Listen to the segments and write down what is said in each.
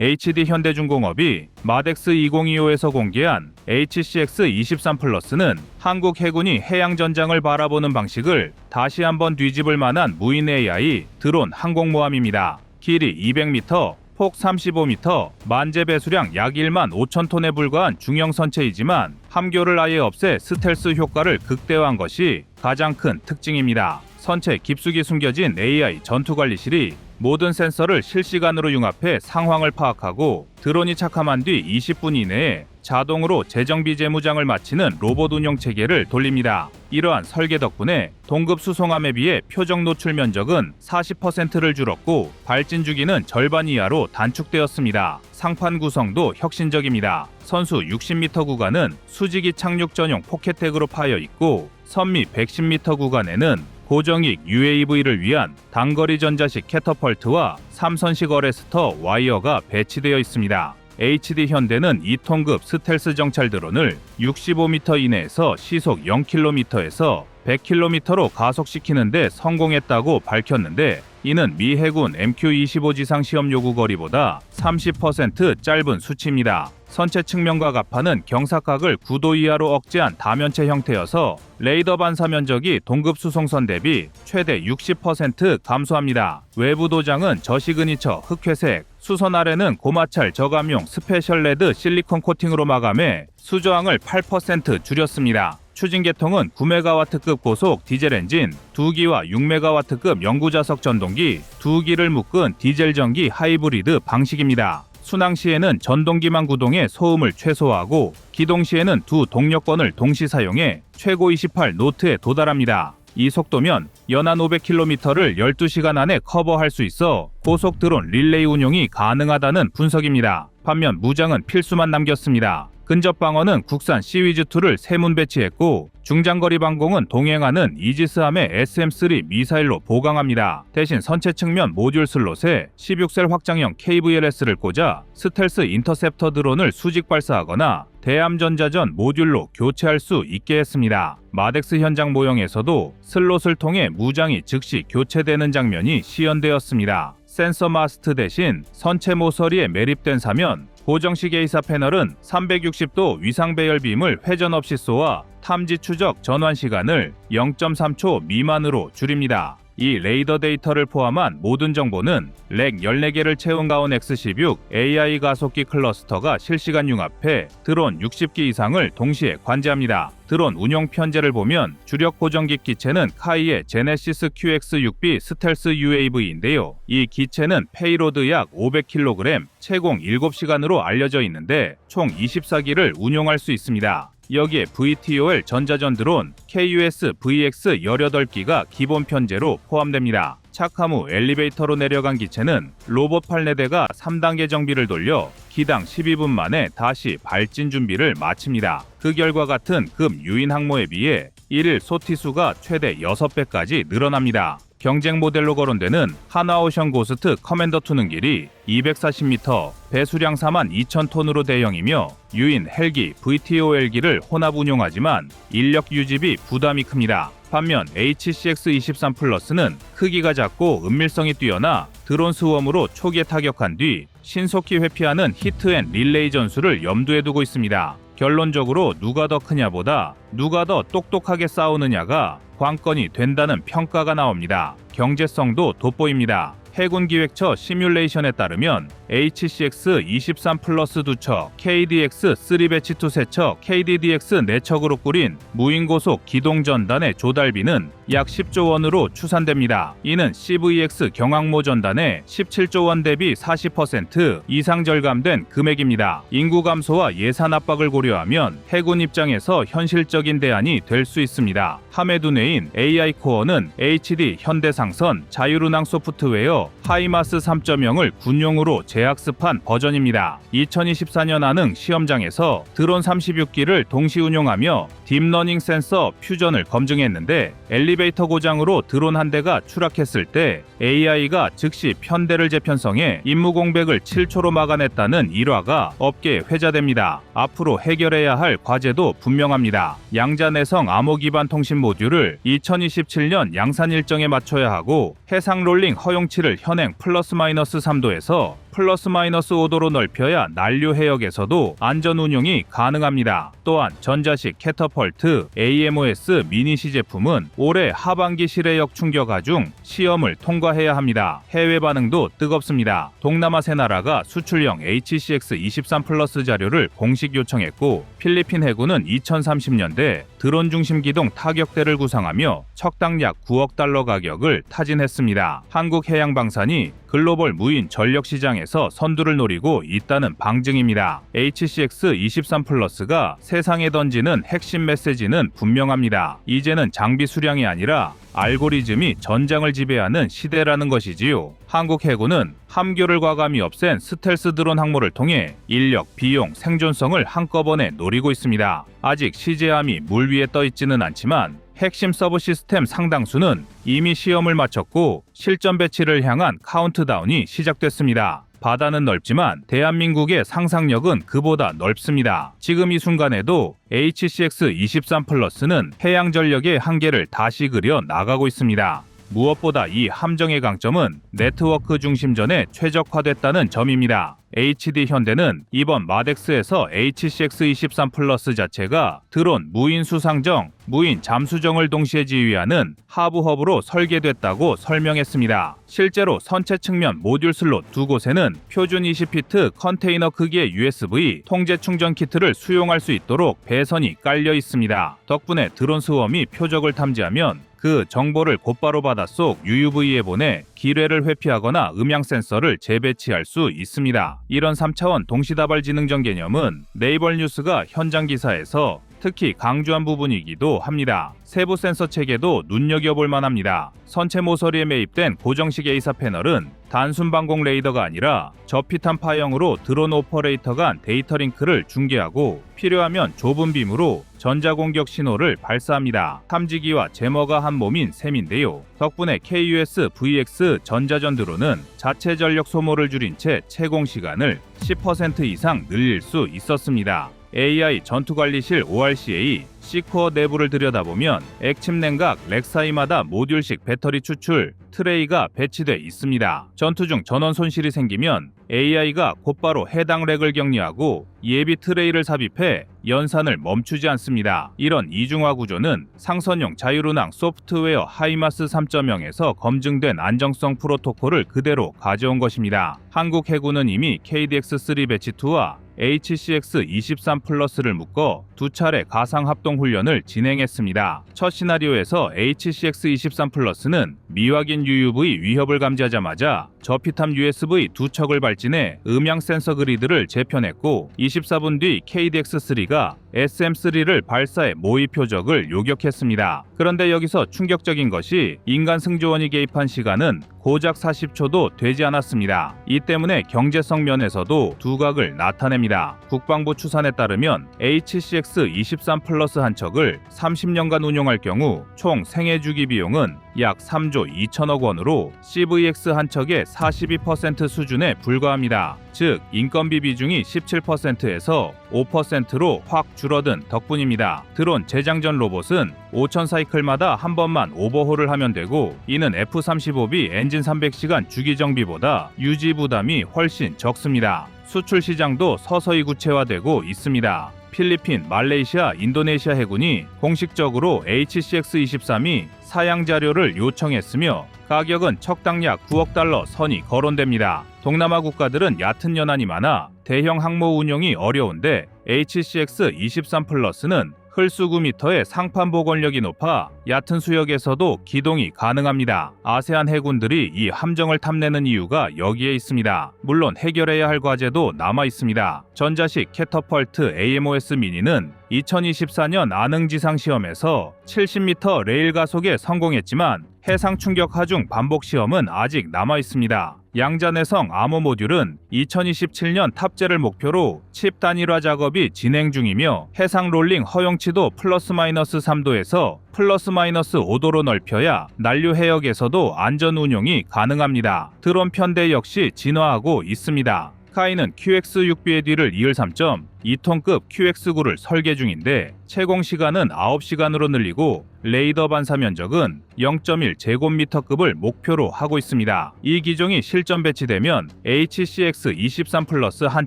HD 현대중공업이 마덱스 2025에서 공개한 HCX23 플러스는 한국 해군이 해양 전장을 바라보는 방식을 다시 한번 뒤집을 만한 무인 AI 드론 항공모함입니다. 길이 200m, 폭 35m, 만재 배수량 약 1만 5천 톤에 불과한 중형 선체이지만 함교를 아예 없애 스텔스 효과를 극대화한 것이 가장 큰 특징입니다. 선체 깊숙이 숨겨진 AI 전투 관리실이 모든 센서를 실시간으로 융합해 상황을 파악하고 드론이 착함한 뒤 20분 이내에 자동으로 재정비 재무장을 마치는 로봇 운영 체계를 돌립니다. 이러한 설계 덕분에 동급 수송함에 비해 표적 노출 면적은 40%를 줄었고 발진 주기는 절반 이하로 단축되었습니다. 상판 구성도 혁신적입니다. 선수 60m 구간은 수직이 착륙 전용 포켓택으로 파여 있고 선미 110m 구간에는 고정익 UAV를 위한 단거리 전자식 캐터펄트와 삼선식 어레스터 와이어가 배치되어 있습니다. HD 현대는 2톤급 스텔스 정찰 드론을 65m 이내에서 시속 0km에서 100km로 가속시키는데 성공했다고 밝혔는데 이는 미 해군 MQ-25 지상 시험 요구 거리보다 30% 짧은 수치입니다. 선체 측면과 가파는 경사각을 9도 이하로 억제한 다면체 형태여서 레이더 반사 면적이 동급 수송선 대비 최대 60% 감소합니다. 외부 도장은 저시그니처 흑회색, 수선 아래는 고마찰 저감용 스페셜 레드 실리콘 코팅으로 마감해 수저항을 8% 줄였습니다. 추진 계통은 9메가와트급 고속 디젤 엔진, 2기와 6메가와트급 영구자석 전동기, 2기를 묶은 디젤 전기 하이브리드 방식입니다. 순항 시에는 전동기만 구동해 소음을 최소화하고 기동 시에는 두 동력권을 동시 사용해 최고 28 노트에 도달합니다. 이 속도면 연한 500km를 12시간 안에 커버할 수 있어 고속 드론 릴레이 운용이 가능하다는 분석입니다. 반면 무장은 필수만 남겼습니다. 근접 방어는 국산 시위즈2를 세문 배치했고 중장거리 방공은 동행하는 이지스함의 SM3 미사일로 보강합니다. 대신 선체 측면 모듈 슬롯에 16셀 확장형 KVLS를 꽂아 스텔스 인터셉터 드론을 수직 발사하거나 대함전자전 모듈로 교체할 수 있게 했습니다. 마덱스 현장 모형에서도 슬롯을 통해 무장이 즉시 교체되는 장면이 시연되었습니다. 센서 마스트 대신 선체 모서리에 매립된 사면 고정식 A사 패널은 360도 위상 배열 빔을 회전 없이 쏘아 탐지 추적 전환 시간을 0.3초 미만으로 줄입니다. 이 레이더 데이터를 포함한 모든 정보는 렉 14개를 채운 가온 X16 AI 가속기 클러스터가 실시간 융합해 드론 60기 이상을 동시에 관제합니다. 드론 운용 편제를 보면 주력 고정기 기체는 카이의 제네시스 QX6B 스텔스 UAV인데요. 이 기체는 페이로드 약 500kg, 채공 7시간으로 알려져 있는데 총 24기를 운용할 수 있습니다. 여기에 VTOL 전자전 드론 KUS VX 18기가 기본 편제로 포함됩니다. 착함 후 엘리베이터로 내려간 기체는 로봇 팔레대가 3단계 정비를 돌려 기당 12분 만에 다시 발진 준비를 마칩니다. 그 결과 같은 급 유인 항모에 비해 1일 소티수가 최대 6배까지 늘어납니다. 경쟁 모델로 거론되는 하나오션 고스트 커맨더 2는 길이 240m, 배수량 4만 2천 톤으로 대형이며 유인 헬기 VTOL기를 혼합 운용하지만 인력 유지비 부담이 큽니다. 반면 HCX23 플러스는 크기가 작고 은밀성이 뛰어나 드론 스웜으로 초기에 타격한 뒤 신속히 회피하는 히트앤 릴레이 전술을 염두에 두고 있습니다. 결론적으로 누가 더 크냐보다 누가 더 똑똑하게 싸우느냐가 관건이 된다는 평가가 나옵니다. 경제성도 돋보입니다. 해군 기획처 시뮬레이션에 따르면 HCX23 플러스 두 척, KDX 3배치 투 세척, KDDX 네척으로 꾸린 무인고속 기동전단의 조달비는 약 10조 원으로 추산됩니다. 이는 CVX 경항모 전단의 17조 원 대비 40% 이상 절감된 금액입니다. 인구 감소와 예산 압박을 고려하면 해군 입장에서 현실적인 대안이 될 수 있습니다. 하메두네인 AI 코어는 HD 현대상선 자유run항 소프트웨어 하이마스 3.0을 군용으로 재학습한 버전입니다. 2024년 안흥 시험장에서 드론 36기를 동시 운용하며 딥러닝 센서 퓨전을 검증했는데 엘리베이터 고장으로 드론 한 대가 추락했을 때 AI가 즉시 편대를 재편성해 임무 공백을 7초로 막아냈다는 일화가 업계에 회자됩니다. 앞으로 해결해야 할 과제도 분명합니다. 양자 내성 암호 기반 통신 모듈을 2027년 양산 일정에 맞춰야 하고 해상 롤링 허용치를 현행 플러스 마이너스 3도에서 플러스 마이너스 5도로 넓혀야 난류 해역에서도 안전 운용이 가능합니다. 또한 전자식 캐터펄트 AMOS 미니시 제품은 올해 하반기 실외역 충격화 중 시험을 통과해야 합니다. 해외 반응도 뜨겁습니다. 동남아 세 나라가 수출형 HCX 23 플러스 자료를 공식 요청했고 필리핀 해군은 2030년대 드론 중심 기동 타격대를 구상하며 척당 약 9억 달러 가격을 타진했습니다. 한국 해양방산이 글로벌 무인 전력 시장에서 선두를 노리고 있다는 방증입니다. HCX 23 플러스가 세상에 던지는 핵심 메시지는 분명합니다. 이제는 장비 수량이 아니라 알고리즘이 전장을 지배하는 시대라는 것이지요. 한국 해군은 함교를 과감히 없앤 스텔스 드론 항모를 통해 인력, 비용, 생존성을 한꺼번에 노리고 있습니다. 아직 시제함이 물 위에 떠 있지는 않지만 핵심 서브 시스템 상당수는 이미 시험을 마쳤고 실전 배치를 향한 카운트다운이 시작됐습니다. 바다는 넓지만 대한민국의 상상력은 그보다 넓습니다. 지금 이 순간에도 HCX 23 플러스는 해양 전력의 한계를 다시 그려 나가고 있습니다. 무엇보다 이 함정의 강점은 네트워크 중심전에 최적화됐다는 점입니다. HD 현대는 이번 마덱스에서 HCX23 플러스 자체가 드론 무인 수상정, 무인 잠수정을 동시에 지휘하는 하부허브로 설계됐다고 설명했습니다. 실제로 선체 측면 모듈 슬롯 두 곳에는 표준 20피트 컨테이너 크기의 USB 통제 충전 키트를 수용할 수 있도록 배선이 깔려 있습니다. 덕분에 드론 스웜이 표적을 탐지하면 그 정보를 곧바로 바다 속 UUV에 보내 기뢰를 회피하거나 음향 센서를 재배치할 수 있습니다. 이런 3차원 동시다발지능전 개념은 네이버 뉴스가 현장 기사에서 특히 강조한 부분이기도 합니다. 세부 센서 체계도 눈여겨볼 만합니다. 선체 모서리에 매입된 고정식 A사 패널은 단순 방공 레이더가 아니라 저피탄 파형으로 드론 오퍼레이터 간 데이터 링크를 중계하고 필요하면 좁은 빔으로 전자공격 신호를 발사합니다. 탐지기와 제머가 한 몸인 셈인데요. 덕분에 KUS VX 전자전 드론은 자체 전력 소모를 줄인 채 채공 시간을 10% 이상 늘릴 수 있었습니다. AI 전투관리실 ORCA C코어 내부를 들여다보면 액침 냉각 렉 사이마다 모듈식 배터리 추출 트레이가 배치돼 있습니다. 전투 중 전원 손실이 생기면 AI가 곧바로 해당 렉을 격리하고 예비 트레이를 삽입해 연산을 멈추지 않습니다. 이런 이중화 구조는 상선용 자율운항 소프트웨어 하이마스 3.0에서 검증된 안정성 프로토콜을 그대로 가져온 것입니다. 한국 해군은 이미 KDX-3 배치2와 HCX-23 플러스를 묶어 두 차례 가상 합동 훈련을 진행했습니다. 첫 시나리오에서 HCX-23 플러스는 미확인 UUV 위협을 감지하자마자 저피탐 USB 두 척을 발진해 음향 센서 그리드를 재편했고 24분 뒤 KDX-3가 SM3를 발사해 모의 표적을 요격했습니다. 그런데 여기서 충격적인 것이 인간 승조원이 개입한 시간은 고작 40초도 되지 않았습니다. 이 때문에 경제성 면에서도 두각을 나타냅니다. 국방부 추산에 따르면 HCX-23 플러스 한 척을 30년간 운용할 경우 총 생애 주기 비용은 약 3조 2천억 원으로 CVX 한 척의 42% 수준에 불과합니다. 즉 인건비 비중이 17%에서 5%로 확 줄어든 덕분입니다. 드론 재장전 로봇은 5천 사이클마다 한 번만 오버홀을 하면 되고 이는 F-35B 엔진 300시간 주기 정비보다 유지 부담이 훨씬 적습니다. 수출 시장도 서서히 구체화되고 있습니다. 필리핀, 말레이시아, 인도네시아 해군이 공식적으로 HCX-23이 사양 자료를 요청했으며 가격은 척당 약 9억 달러 선이 거론됩니다. 동남아 국가들은 얕은 연한이 많아 대형 항모 운용이 어려운데 HCX-23 플러스는 흘수 9m의 상판 복원력이 높아 얕은 수역에서도 기동이 가능합니다. 아세안 해군들이 이 함정을 탐내는 이유가 여기에 있습니다. 물론 해결해야 할 과제도 남아 있습니다. 전자식 캐터펄트 AMOS 미니는 2024년 아능지상 시험에서 70m 레일 가속에 성공했지만 해상 충격 하중 반복 시험은 아직 남아 있습니다. 양자내성 암호 모듈은 2027년 탑재를 목표로 칩 단일화 작업이 진행 중이며 해상 롤링 허용치도 플러스 마이너스 3도에서 플러스 마이너스 5도로 넓혀야 난류 해역에서도 안전 운용이 가능합니다. 드론 편대 역시 진화하고 있습니다. 카이는 QX6B의 뒤를 이을 3점 2톤급 QX9를 설계 중인데 채공 시간은 9시간으로 늘리고 레이더 반사 면적은 0.1 제곱미터급을 목표로 하고 있습니다. 이 기종이 실전 배치되면 HCX23 플러스 한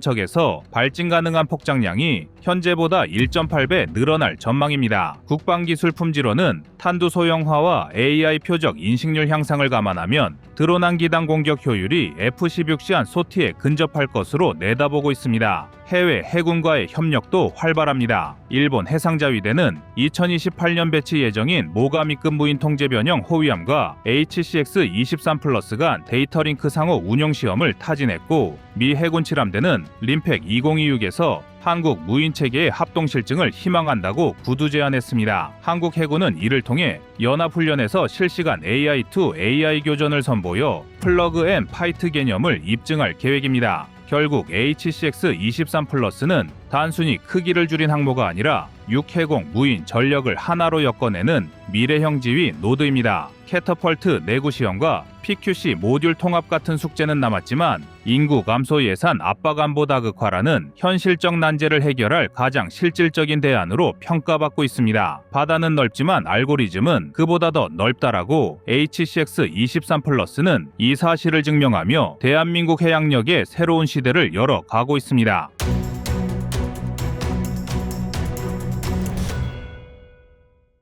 척에서 발진 가능한 폭장량이 현재보다 1.8배 늘어날 전망입니다. 국방기술 품질원은 탄두 소형화와 AI 표적 인식률 향상을 감안하면 드론 한 기당 공격 효율이 F-16 시한 소티에 근접할 것으로 내다보고 있습니다. 해외 해군 과의 협력도 활발합니다. 일본 해상자위대는 2028년 배치 예정인 모가미급 무인 통제 변형 호위함과 HCX-23 플러스 간 데이터 링크 상호 운용 시험을 타진했고 미 해군 칠함대는 림팩 2026에서 한국 무인 체계의 합동 실증을 희망한다고 구두 제안했습니다. 한국 해군은 이를 통해 연합훈련에서 실시간 AI2 AI 교전을 선보여 플러그 앤 파이트 개념을 입증할 계획입니다. 결국 HCX-23 플러스는 단순히 크기를 줄인 항모가 아니라 육해공 무인 전력을 하나로 엮어내는 미래형 지휘 노드입니다. 캐터펄트 내구 시험과 PQC 모듈 통합 같은 숙제는 남았지만 인구 감소 예산 압박 안보 다극화라는 현실적 난제를 해결할 가장 실질적인 대안으로 평가받고 있습니다. 바다는 넓지만 알고리즘은 그보다 더 넓다라고 HCX-23 플러스는 이 사실을 증명하며 대한민국 해양력의 새로운 시대를 열어가고 있습니다.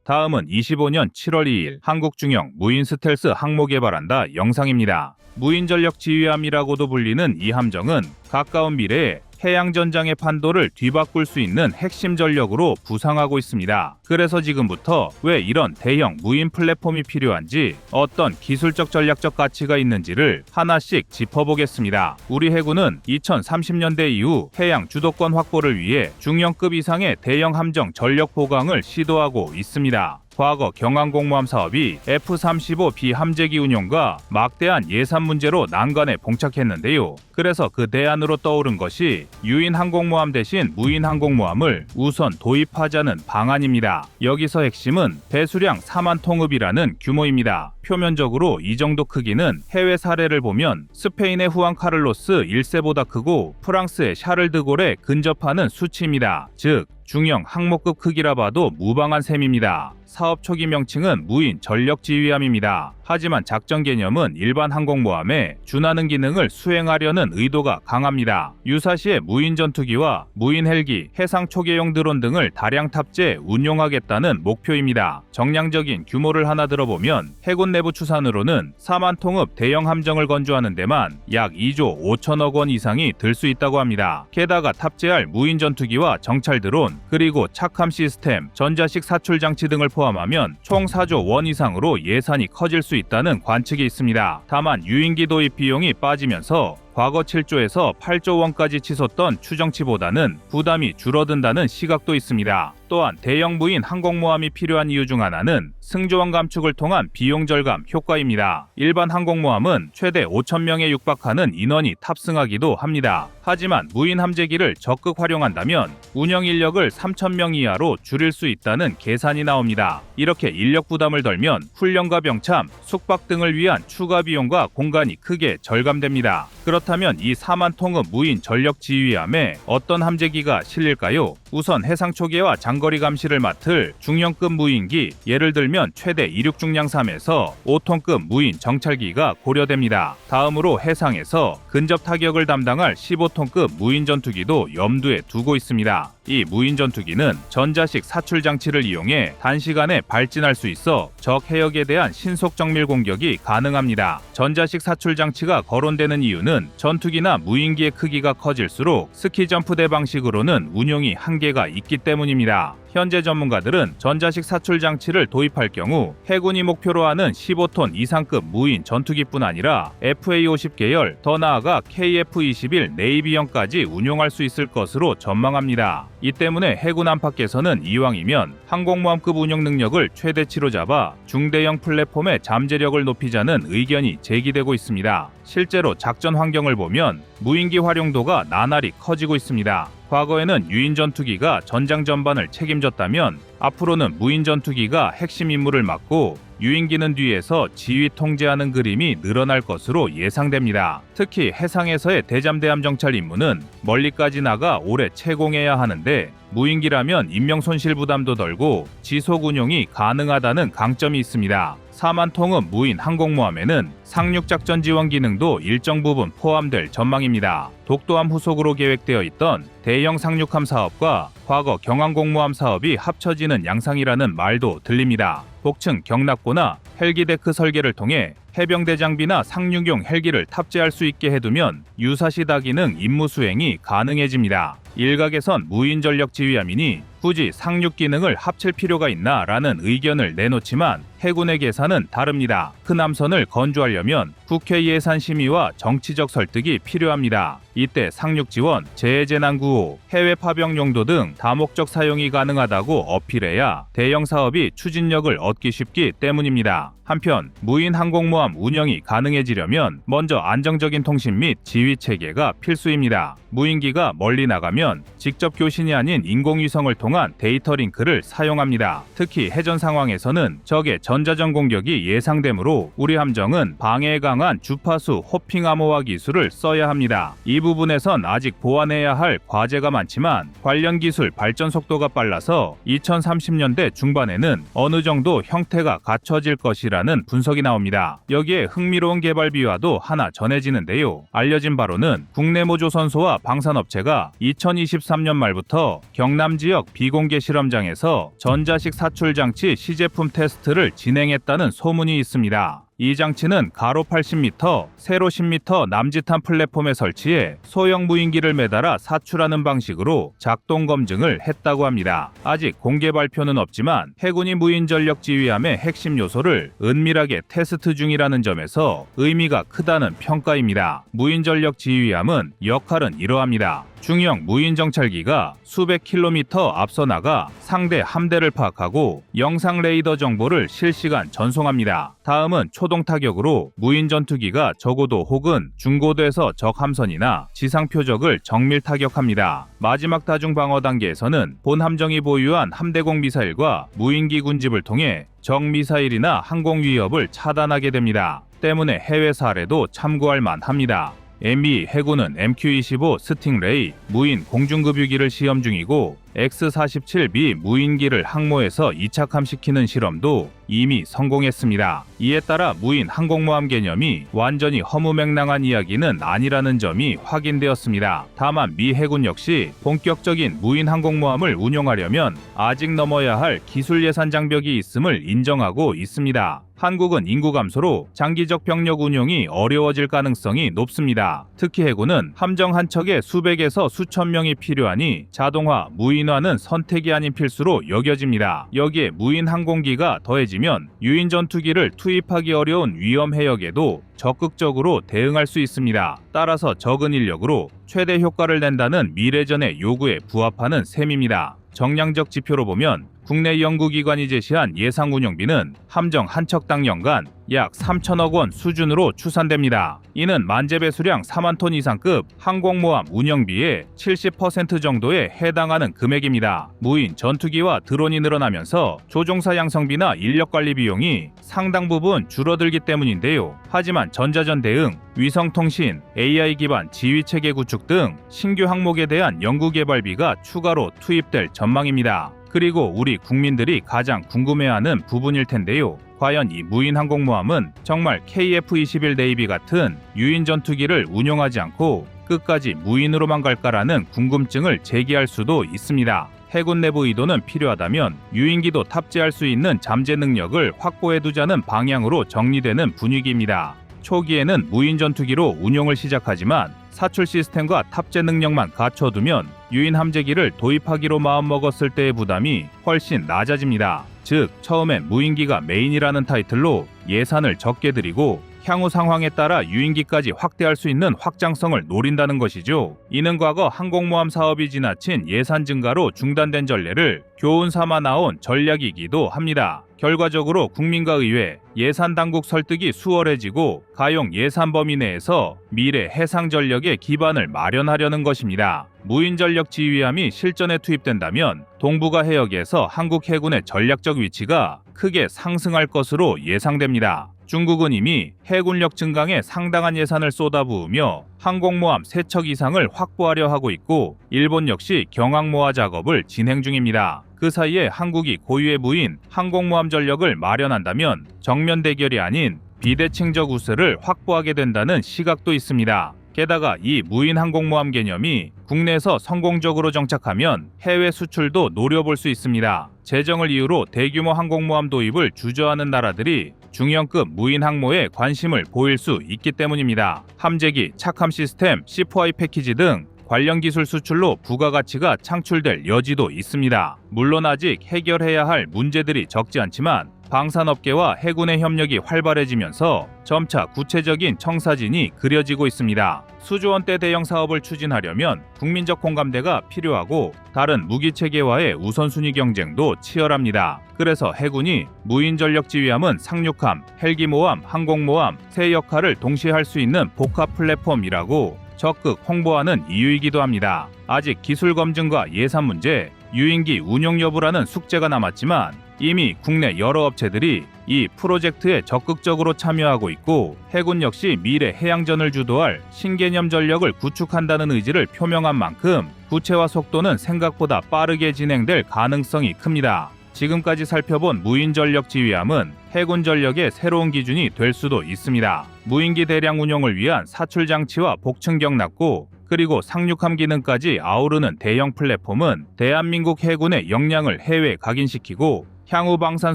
다음은 25년 7월 2일 한국중형 무인 스텔스 항모 개발한다 영상입니다. 무인 전력 지휘함이라고도 불리는 이 함정은 가까운 미래에 해양 전장의 판도를 뒤바꿀 수 있는 핵심 전력으로 부상하고 있습니다. 그래서 지금부터 왜 이런 대형 무인 플랫폼이 필요한지 어떤 기술적 전략적 가치가 있는지를 하나씩 짚어보겠습니다. 우리 해군은 2030년대 이후 해양 주도권 확보를 위해 중형급 이상의 대형 함정 전력 보강을 시도하고 있습니다. 과거 경항공모함 사업이 F-35B 함재기 운용과 막대한 예산 문제로 난관에 봉착했는데요. 그래서 그 대안으로 떠오른 것이 유인 항공모함 대신 무인 항공모함을 우선 도입하자는 방안입니다. 여기서 핵심은 배수량 4만 통읍이라는 규모입니다. 표면적으로 이 정도 크기는 해외 사례를 보면 스페인의 후안 카를로스 1세보다 크고 프랑스의 샤를 드골에 근접하는 수치입니다. 즉 중형 항모급 크기라 봐도 무방한 셈입니다. 사업 초기 명칭은 무인 전력 지휘함입니다. 하지만 작전 개념은 일반 항공모함에 준하는 기능을 수행하려는 의도가 강합니다. 유사시에 무인 전투기와 무인 헬기, 해상 초계용 드론 등을 다량 탑재 운용하겠다는 목표입니다. 정량적인 규모를 하나 들어보면 해군 내부 추산으로는 4만 통읍 대형 함정을 건조하는 데만 약 2조 5천억 원 이상이 들 수 있다고 합니다. 게다가 탑재할 무인 전투기와 정찰 드론, 그리고 착함 시스템, 전자식 사출 장치 등을 포함 하면 총 4조 원 이상으로 예산이 커질 수 있다는 관측이 있습니다. 다만 유인기 도입 비용이 빠지면서 과거 7조에서 8조 원까지 치솟던 추정치보다는 부담이 줄어든다는 시각도 있습니다. 또한 대형 무인 항공모함이 필요한 이유 중 하나는 승조원 감축을 통한 비용 절감 효과입니다. 일반 항공모함은 최대 5,000명에 육박하는 인원이 탑승하기도 합니다. 하지만 무인 함재기를 적극 활용한다면 운영 인력을 3,000명 이하로 줄일 수 있다는 계산이 나옵니다. 이렇게 인력 부담을 덜면 훈련과 병참, 숙박 등을 위한 추가 비용과 공간이 크게 절감됩니다. 그렇다면 이 4만 통의 무인 전력 지휘함에 어떤 함재기가 실릴까요? 우선 해상 초계와 장거리 감시를 맡을 중형급 무인기, 예를 들면 최대 이륙 중량 3에서 5톤급 무인 정찰기가 고려됩니다. 다음으로 해상에서 근접 타격을 담당할 15톤급 무인 전투기도 염두에 두고 있습니다. 이 무인 전투기는 전자식 사출 장치를 이용해 단시간에 발진할 수 있어 적 해역에 대한 신속 정밀 공격이 가능합니다. 전자식 사출 장치가 거론되는 이유는 전투기나 무인기의 크기가 커질수록 스키 점프대 방식으로는 운용이 한계가 있기 때문입니다. 현재 전문가들은 전자식 사출 장치를 도입할 경우 해군이 목표로 하는 15톤 이상급 무인 전투기뿐 아니라 FA-50 계열, 더 나아가 KF-21 네이비형까지 운용할 수 있을 것으로 전망합니다. 이 때문에 해군 안팎에서는 이왕이면 항공모함급 운용 능력을 최대치로 잡아 중대형 플랫폼의 잠재력을 높이자는 의견이 제기되고 있습니다. 실제로 작전 환경을 보면 무인기 활용도가 나날이 커지고 있습니다. 과거에는 유인 전투기가 전장 전반을 책임졌다면 앞으로는 무인 전투기가 핵심 임무를 맡고 유인기는 뒤에서 지휘 통제하는 그림이 늘어날 것으로 예상됩니다. 특히 해상에서의 대잠대함 정찰 임무는 멀리까지 나가 오래 채공해야 하는데 무인기라면 인명 손실 부담도 덜고 지속 운용이 가능하다는 강점이 있습니다. 4만 통의 무인 항공모함에는 상륙 작전 지원 기능도 일정 부분 포함될 전망입니다. 독도함 후속으로 계획되어 있던 대형 상륙함 사업과 과거 경항공모함 사업이 합쳐지는 양상이라는 말도 들립니다. 복층 경납고나 헬기데크 설계를 통해 해병대 장비나 상륙용 헬기를 탑재할 수 있게 해두면 유사시 다기능 임무 수행이 가능해집니다. 일각에선 무인 전력 지휘함이니 굳이 상륙 기능을 합칠 필요가 있나라는 의견을 내놓지만 해군의 계산은 다릅니다. 큰 함선을 건조하려면 국회 예산 심의와 정치적 설득이 필요합니다. 이때 상륙 지원, 재해재난 구호, 해외 파병 용도 등 다목적 사용이 가능하다고 어필해야 대형 사업이 추진력을 얻기 쉽기 때문입니다. 한편 무인 항공모함 운영이 가능해지려면 먼저 안정적인 통신 및 지휘 체계가 필수입니다. 무인기가 멀리 나가면 직접 교신이 아닌 인공위성을 통한 데이터 링크를 사용합니다. 특히 해전 상황에서는 적의 전 자전 공격이 예상되므로 우리 함정은 방해에 강한 주파수 호핑 암호화 기술을 써야 합니다. 이 부분에선 아직 보완해야 할 과제가 많지만 관련 기술 발전 속도가 빨라서 2030년대 중반에는 어느 정도 형태가 갖춰질 것이라는 분석이 나옵니다. 여기에 흥미로운 개발 비화도 하나 전해지는데요. 알려진 바로는 국내 모조선소와 방산업체가 2023년 말부터 경남 지역 비공개 실험장에서 전자식 사출 장치 시제품 테스트를 진행했다는 소문이 있습니다. 이 장치는 가로 80m, 세로 10m 남짓한 플랫폼에 설치해 소형 무인기를 매달아 사출하는 방식으로 작동 검증을 했다고 합니다. 아직 공개 발표는 없지만 해군이 무인 전력 지휘함의 핵심 요소를 은밀하게 테스트 중이라는 점에서 의미가 크다는 평가입니다. 무인 전력 지휘함은 역할은 이러합니다. 중형 무인 정찰기가 수백 킬로미터 앞서 나가 상대 함대를 파악하고 영상 레이더 정보를 실시간 전송합니다. 다음은 초동 타격으로 무인 전투기가 저고도 혹은 중고도에서 적 함선이나 지상 표적을 정밀 타격합니다. 마지막 다중 방어 단계에서는 본 함정이 보유한 함대공 미사일과 무인기 군집을 통해 적 미사일이나 항공 위협을 차단하게 됩니다. 때문에 해외 사례도 참고할 만합니다. MB 해군은 MQ-25 스팅레이 무인 공중급유기를 시험 중이고 X-47B 무인기를 항모에서 이착함시키는 실험도 이미 성공했습니다. 이에 따라 무인 항공모함 개념이 완전히 허무맹랑한 이야기는 아니라는 점이 확인되었습니다. 다만 미 해군 역시 본격적인 무인 항공모함을 운용하려면 아직 넘어야 할 기술 예산 장벽이 있음을 인정하고 있습니다. 한국은 인구 감소로 장기적 병력 운용이 어려워질 가능성이 높습니다. 특히 해군은 함정 한 척에 수백에서 수천 명이 필요하니 자동화, 무인 화는 선택이 아닌 필수로 여겨집니다. 여기에 무인 항공기가 더해지면 유인 전투기를 투입하기 어려운 위험 해역에도 적극적으로 대응할 수 있습니다. 따라서 적은 인력으로 최대 효과를 낸다는 미래전의 요구에 부합하는 셈입니다. 정량적 지표로 보면 국내 연구기관이 제시한 예상 운영비는 함정 한 척당 연간 약 3천억 원 수준으로 추산됩니다. 이는 만재 배 수량 4만 톤 이상급 항공모함 운영비의 70% 정도에 해당하는 금액입니다. 무인 전투기와 드론이 늘어나면서 조종사 양성비나 인력 관리 비용이 상당 부분 줄어들기 때문인데요. 하지만 전자전 대응, 위성 통신, AI 기반 지휘 체계 구축 등 신규 항목에 대한 연구 개발비가 추가로 투입될 전망입니다. 그리고 우리 국민들이 가장 궁금해하는 부분일 텐데요. 과연 이 무인 항공모함은 정말 KF-21 네이비 같은 유인 전투기를 운용하지 않고 끝까지 무인으로만 갈까라는 궁금증을 제기할 수도 있습니다. 해군 내부 의도는 필요하다면 유인기도 탑재할 수 있는 잠재 능력을 확보해두자는 방향으로 정리되는 분위기입니다. 초기에는 무인 전투기로 운용을 시작하지만 사출 시스템과 탑재 능력만 갖춰두면 유인 함재기를 도입하기로 마음먹었을 때의 부담이 훨씬 낮아집니다. 즉, 처음엔 무인기가 메인이라는 타이틀로 예산을 적게 들이고 향후 상황에 따라 유인기까지 확대할 수 있는 확장성을 노린다는 것이죠. 이는 과거 항공모함 사업이 지나친 예산 증가로 중단된 전례를 교훈 삼아 나온 전략이기도 합니다. 결과적으로 국민과 의회, 예산 당국 설득이 수월해지고 가용 예산 범위 내에서 미래 해상 전력의 기반을 마련하려는 것입니다. 무인 전력 지휘함이 실전에 투입된다면 동북아 해역에서 한국 해군의 전략적 위치가 크게 상승할 것으로 예상됩니다. 중국은 이미 해군력 증강에 상당한 예산을 쏟아부으며 항공모함 3척 이상을 확보하려 하고 있고 일본 역시 경항모화 작업을 진행 중입니다. 그 사이에 한국이 고유의 무인 항공모함 전력을 마련한다면 정면 대결이 아닌 비대칭적 우세를 확보하게 된다는 시각도 있습니다. 게다가 이 무인 항공모함 개념이 국내에서 성공적으로 정착하면 해외 수출도 노려볼 수 있습니다. 재정을 이유로 대규모 항공모함 도입을 주저하는 나라들이 중형급 무인 항모에 관심을 보일 수 있기 때문입니다. 함재기, 착함 시스템, C4I 패키지 등 관련 기술 수출로 부가가치가 창출될 여지도 있습니다. 물론 아직 해결해야 할 문제들이 적지 않지만 방산업계와 해군의 협력이 활발해지면서 점차 구체적인 청사진이 그려지고 있습니다. 수조 원대 대형 사업을 추진하려면 국민적 공감대가 필요하고 다른 무기 체계와의 우선순위 경쟁도 치열합니다. 그래서 해군이 무인 전력 지휘함은 상륙함, 헬기모함, 항공모함 세 역할을 동시에 할 수 있는 복합 플랫폼이라고 적극 홍보하는 이유이기도 합니다. 아직 기술 검증과 예산 문제, 유인기 운용 여부라는 숙제가 남았지만 이미 국내 여러 업체들이 이 프로젝트에 적극적으로 참여하고 있고 해군 역시 미래 해양전을 주도할 신개념 전력을 구축한다는 의지를 표명한 만큼 구체화 속도는 생각보다 빠르게 진행될 가능성이 큽니다. 지금까지 살펴본 무인 전력 지휘함은 해군 전력의 새로운 기준이 될 수도 있습니다. 무인기 대량 운용을 위한 사출 장치와 복층경 낙고 그리고 상륙함 기능까지 아우르는 대형 플랫폼은 대한민국 해군의 역량을 해외 각인시키고 향후 방산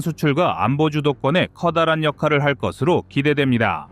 수출과 안보 주도권에 커다란 역할을 할 것으로 기대됩니다.